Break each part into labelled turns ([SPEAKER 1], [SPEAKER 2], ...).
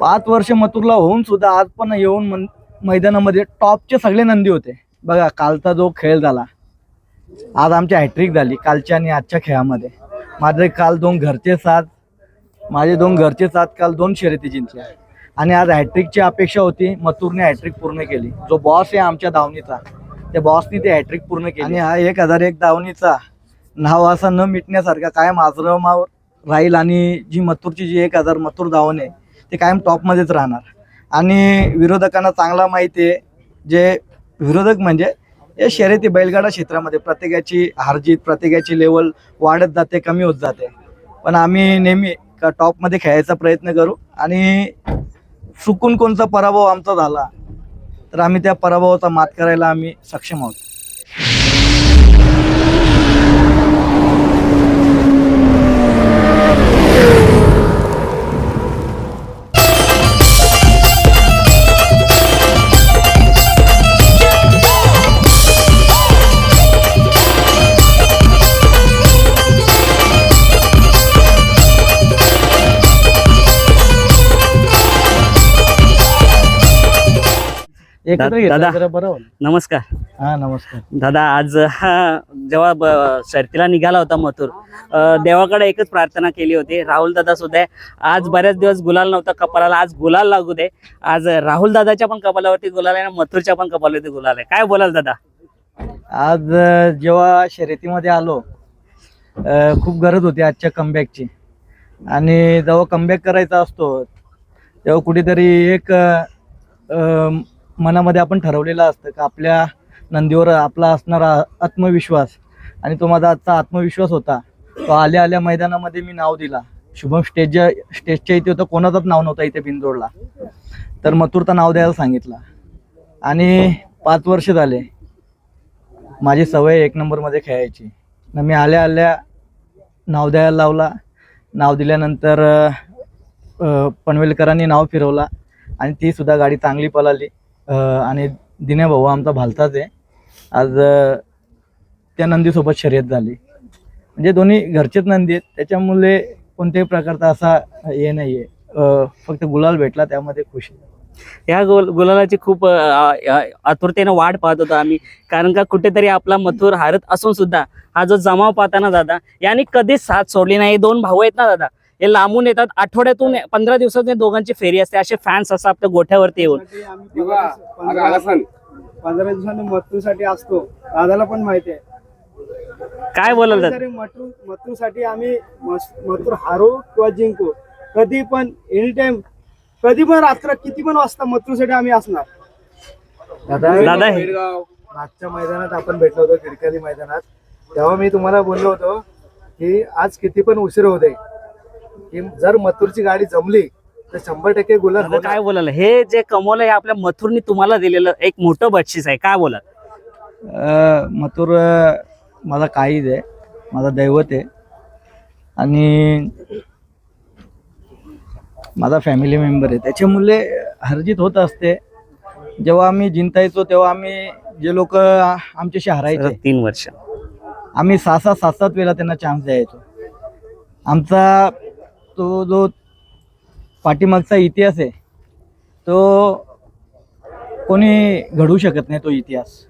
[SPEAKER 1] पाच वर्ष मथुरला होऊन सुद्धा आज पण येऊन मन मैदानामध्ये टॉपचे सगळे नंदी होते. बघा कालचा जो खेळ झाला आज आमची हॅट्रिक झाली कालच्या आणि आजच्या खेळामध्ये. माझे काल दोन घरचे साथ माझे दोन घरचे साथ काल दोन शर्यती जिंकल्या आणि आज हॅट्रिकची अपेक्षा होती मथुरने हॅट्रिक पूर्ण केली. जो बॉस आहे आमच्या धावणीचा त्या बॉसनी ते हॅट्रिक पूर्ण केली. आणि हा एक हजार एक धावणीचा नाव असा न मिटण्यासारखा कायम आश्रमावर राहील आणि जी मथुरची जी एक हजार मथुर धावणे आहे ते कायम टॉपमध्येच राहणार. आणि विरोधकांना चांगला माहिती आहे जे विरोधक म्हणजे या शर्यती बैलगाडा क्षेत्रामध्ये प्रत्येकाची हारजीत प्रत्येकाची लेवल वाढत जाते कमी होत जाते. पण आम्ही नेहमी का टॉपमध्ये खेळायचा प्रयत्न करू आणि चुकून कोणता पराभव आमचा झाला तर आम्ही त्या पराभवाचा मात करायला आम्ही सक्षम आहोत. एकत्र
[SPEAKER 2] दा-
[SPEAKER 1] घेतलं
[SPEAKER 2] दादा.
[SPEAKER 1] जरा बरं होईल.
[SPEAKER 2] नमस्कार.
[SPEAKER 1] हा नमस्कार.
[SPEAKER 2] दादा आज हा जेव्हा ब- शर्तीला निघाला होता मथुर अ, देवाकडे एकच प्रार्थना केली होती. राहुल दादा सुद्धा. आज बऱ्याच दिवस गुलाल नव्हता कपालाला आज गुलाल लागू दे. आज राहुल दादाच्या पण कपालावरती गुलाल आहे आणि मथुरच्या पण कपालावरती गुलाल आहे. काय बोलाल दादा?
[SPEAKER 1] आज अ, जेव्हा शर्यतीमध्ये आलो अ, खूप गरज होती आजच्या कमबॅकची आणि जेव्हा कमबॅक करायचा असतो तेव्हा कुठेतरी एक अ, अ, मनामध्ये आपण ठरवलेलं असतं का आपल्या नंदीवर आपला असणारा आत्मविश्वास आणि तो माझा आजचा आत्मविश्वास होता. तो आल्या आल्या मैदानामध्ये मी नाव दिला. शुभम स्टेज स्टेजच्या इथे होतं. कोणाचंच नाव नव्हतं इथे बिंदोडला तर मथुरचं नाव द्यायला सांगितलं. आणि पाच वर्ष झाले. माझी सवय एक नंबरमध्ये खेळायची. न मी आल्या आल्या नाव द्यायला लावला. नाव दिल्यानंतर पनवेलकरांनी नाव फिरवला. आणि ती सुद्धा गाडी चांगली पळाली. आणि दिने भाऊ आमचा भालताच आहे. आज त्या नंदीसोबत शर्यत झाली. म्हणजे दोन्ही घरचेच नंदी आहेत. त्याच्यामुळे कोणत्याही प्रकारचा असा हे नाही आहे फक्त गुलाल भेटला त्यामध्ये खुश. आहे
[SPEAKER 2] या गोल गुलालाची खूप आतुरतेनं वाट पाहत होतो आम्ही. कारण का कुठेतरी आपला मथुर हारत असून सुद्धा हा जो जमाव पाहताना दादा यांनी कधीच साथ सोडली नाही. दोन भाऊ आहेत ना दादा. हे लांबून येतात. आठवड्यातून पंधरा दिवसात दोघांची फेरी असते. असे फॅन्स असतात आपल्या गोठ्यावरती येऊन.
[SPEAKER 3] पंधरा दिवसांनी मथुरसाठी असतो. दादाला पण माहिती आहे.
[SPEAKER 2] काय बोलाल
[SPEAKER 3] मथुर मथुरसाठी आम्ही मथुर हारो किंवा जिंकू. कधी पण एनी टाइम कधी पण रात्र किती पण वाजता मथुरसाठी आम्ही असणार.
[SPEAKER 2] दादा
[SPEAKER 3] मागच्या मैदानात आपण भेटलो होतो खिडकाली मैदानात. तेव्हा मी तुम्हाला बोललो होतो की आज किती पण उशीर होते की जर मथुरची गाडी जमली तर शंभर टक्के गुलाल.
[SPEAKER 2] काय बोलाल हे जे कमवलं हे आपल्या मथुरनी तुम्हाला दिलेलं एक मोठं बक्षीस आहे. काय बोलाल?
[SPEAKER 1] अ, मथुर अ, माझा काहीच आहे माझा दैवत आहे. आणि माझा फॅमिली मेंबर आहे. त्याच्यामुळे हरजीत होत असते. जेव्हा आम्ही जिंकायचो तेव्हा आम्ही जे लोक आमच्याशी हरायचे.
[SPEAKER 2] तीन वर्ष.
[SPEAKER 1] आम्ही सहा सात सात सात वेळा त्यांना चान्स द्यायचो. आमचा तो जो पाठीमागचा इतिहास आहे तो कोणी घडू शकत नाही तो इतिहास.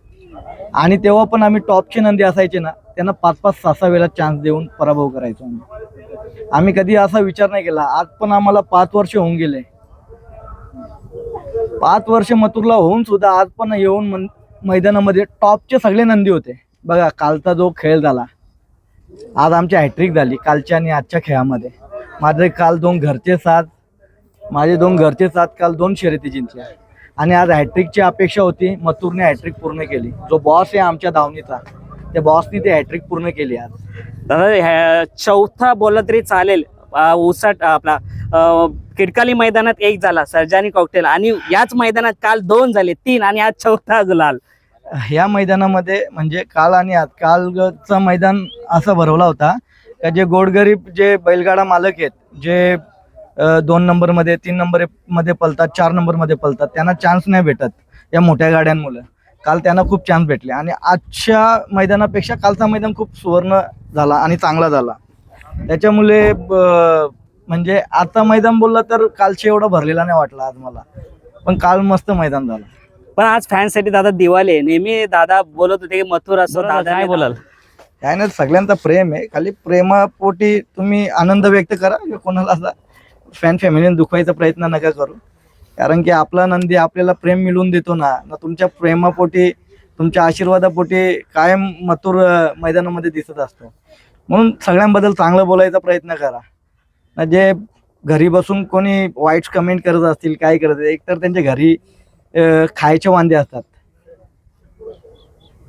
[SPEAKER 1] आणि तेव्हा पण आम्ही टॉपचे नंदी असायचे ना त्यांना पाच पाच सहा सहा वेळा चान्स देऊन पराभव करायचो आम्ही. आम्ही कधी असा विचार नाही केला आज पण आम्हाला पाच वर्ष होऊन गेले. पाच वर्ष मथुरला होऊन सुद्धा आज पण येऊन मैदानामध्ये टॉपचे सगळे नंदी होते. बघा कालचा जो खेळ झाला आज आमची हॅट्रिक झाली कालच्या आणि आजच्या खेळामध्ये. माझे काल दोन घरचे साथ माझे दोन घरचे साथ काल दोन शर्यती जिंकल्या आणि आज हॅट्रिकची अपेक्षा होती मथुरने हॅट्रिक पूर्ण केली. जो बॉस आहे आमच्या धावणीचा त्या बॉसनी ते हॅट्रिक पूर्ण केली आज.
[SPEAKER 2] दादा चौथा बोलला तरी चालेल. उसाट आपला किडकाली मैदानात एक झाला सर्जानी कॉकटेल आणि याच मैदानात काल दोन झाले तीन आणि आज चौथा गुलाल
[SPEAKER 1] ह्या मैदानामध्ये म्हणजे काल आणि आज कालचं मैदान असा भरवला होता. का जे गोडगरीब जे बैलगाडा मालक आहेत जे दोन नंबरमध्ये तीन नंबरमध्ये पलतात चार नंबरमध्ये पलतात त्यांना चान्स नाही भेटत या मोठ्या गाड्यांमुळे. काल त्यांना खूप चान्स भेटले. आणि आजच्या मैदानापेक्षा कालचा मैदान खूप सुवर्ण झाला आणि चांगला झाला. त्याच्यामुळे म्हणजे आता मैदान बोललं तर कालचे एवढा भरलेला नाही वाटला आज मला. पण काल मस्त मैदान झालं.
[SPEAKER 2] पण आज फॅनसाठी दादा दिवाळी नेहमी दादा बोलत होते की मथुर असो दादा
[SPEAKER 1] दादा.
[SPEAKER 2] बोलाल.
[SPEAKER 1] काय नाही सगळ्यांचा प्रेम आहे. खाली प्रेमापोटी तुम्ही आनंद व्यक्त करा. कोणाला असा फॅन फॅमिलीने दुखवायचा प्रयत्न नका करू. कारण की आपला नंदी आपल्याला प्रेम मिळवून देतो ना ना तुमच्या प्रेमापोटी तुमच्या आशीर्वादापोटी कायम मथुर मैदानामध्ये दिसत असतो. म्हणून सगळ्यांबद्दल चांगलं बोलायचा प्रयत्न करा. ना जे घरी बसून कोणी वाईट कमेंट करत असतील काय करत एकतर त्यांच्या घरी खायचे वांदे असतात.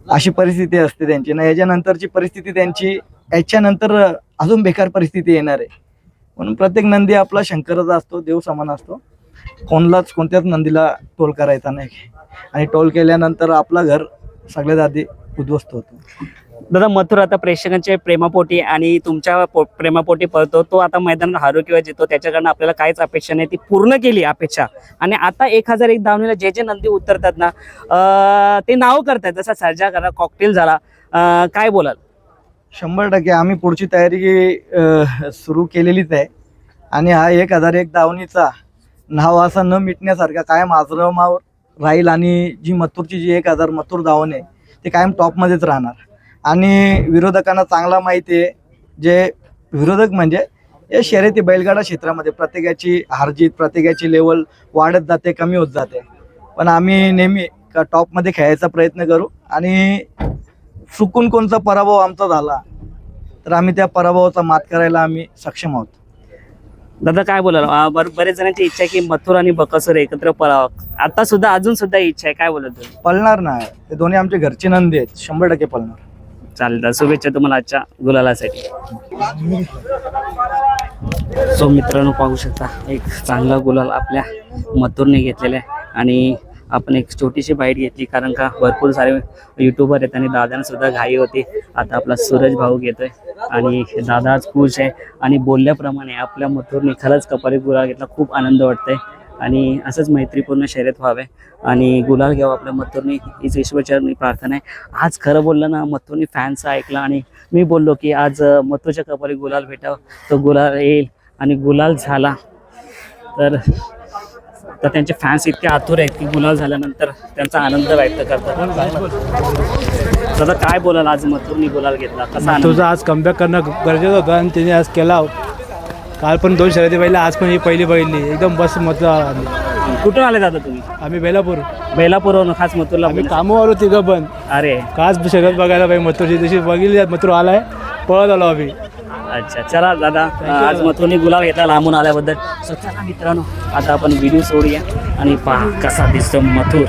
[SPEAKER 1] अशी परिस्थिती असते त्यांची. ना याच्यानंतरची परिस्थिती त्यांची याच्यानंतर अजून बेकार परिस्थिती येणार आहे. म्हणून प्रत्येक नंदी आपला शंकरच असतो देव समान असतो. कोणलाच कोणत्याच नंदीला टोल करायचा नाही. आणि टोल केल्यानंतर आपलं घर सगळ्यात आधी उद्ध्वस्त होतो.
[SPEAKER 2] दादा मथुर आता प्रेक्षकांच्या प्रेमापोटी आणि तुमच्या पो- प्रेमापोटी पळतो. तो आता मैदानात हारू किंवा जितो त्याच्याकडनं आपल्याला काहीच अपेक्षा नाही. ती पूर्ण केली अपेक्षा. आणि आता एक हजार एक धावणीला जे जे नंदी उतरतात ना ते नाव करतात जसा सर्जा करा कॉकटेल झाला काय बोलाल?
[SPEAKER 1] शंभर टक्के. आम्ही पुढची तयारी सुरू केलेलीच आहे. आणि हा एक हजार एक दावणीचा नाव असा न मिटण्यासारखा कायम आजरमावर राहील आणि जी मथुरची जी एक हजार मथुर धावण आहे ते कायम टॉपमध्येच राहणार. आणि विरोधकांना चांगला माहिती आहे. जे विरोधक म्हणजे या शर्यती बैलगाडा क्षेत्रामध्ये प्रत्येकाची हारजीत प्रत्येकाची लेवल वाढत जाते कमी होत जाते. पण आम्ही नेहमी का टॉपमध्ये खेळायचा प्रयत्न करू. आणि चुकून कोणता पराभव आमचा झाला तर आम्ही त्या पराभवाचा मात करायला आम्ही सक्षम आहोत.
[SPEAKER 2] दादा काय बोलाल? बरेच जणांची इच्छा आहे की मथुर आणि बकासूर एकत्र पळावं. आता सुद्धा अजून सुद्धा इच्छा आहे. काय बोलत
[SPEAKER 1] पळणार ना ते दोन्ही आमचे घरचे नंदी आहेत. शंभर टक्के पळणार.
[SPEAKER 2] चालेल शुभेच्छा तुम्हाला आजच्या गुलालासाठी. सो मित्रांनो पाहू शकता एक चांगला गुलाल आपल्या मथुरने घेतलेला आहे. आणि आपण एक छोटीशी बाईट घेतली कारण का भरपूर सारे युट्यूबर आहेत आणि दादांना सुद्धा घाई होती. आता आपला सूरज भाऊ घेतोय. आणि दादा आज खुश आहे. आणि बोलल्याप्रमाणे आपल्या मथुरने खरंच कपारी गुलाल घेतला. खूप आनंद वाटतंय. आणि असंच मैत्रीपूर्ण शर्यत व्हावे. आणि गुलाल घ्यावं आपल्या मथुरनी. हीच ईश्वरचरणी प्रार्थना आहे. आज खरं बोललं ना मथुरनी फॅन्स ऐकला आणि मी बोललो की आज मथुरच्या कपारी गुलाल भेटावं. तो गुलाल येईल आणि गुलाल झाला. तर तर त्यांचे फॅन्स इतके आतुर आहेत की गुलाल झाल्यानंतर त्यांचा आनंद व्यक्त करतात. दादा काय बोलाल आज मथुरनी गुलाल घेतला?
[SPEAKER 4] तुझा आज कमबॅक करणं गरजेचं होतं आणि त्याने आज केला. काल पण दोन शर्यती पहिल्या आज पण ही पहिली पहिली एकदम बस मत आली.
[SPEAKER 2] कुठून आले दादा तुम्ही?
[SPEAKER 4] आम्ही बेलापूर.
[SPEAKER 2] बेलापूरवरून खास मथुरला
[SPEAKER 4] आम्ही
[SPEAKER 2] बोलले.
[SPEAKER 4] कामं आलो तिघं पण.
[SPEAKER 2] अरे.
[SPEAKER 4] काच शर्यत बघायला पाहिजे मथुरची जशी बघितली मथुर आलाय पळत आलो आम्ही.
[SPEAKER 2] अच्छा चला दादा आज मथुरने गुलाब घेतला लांबून आल्याबद्दल. चला मित्रांनो आता आपण व्हिडिओ सोडूया आणि पहा कसा दिसतो मथुर.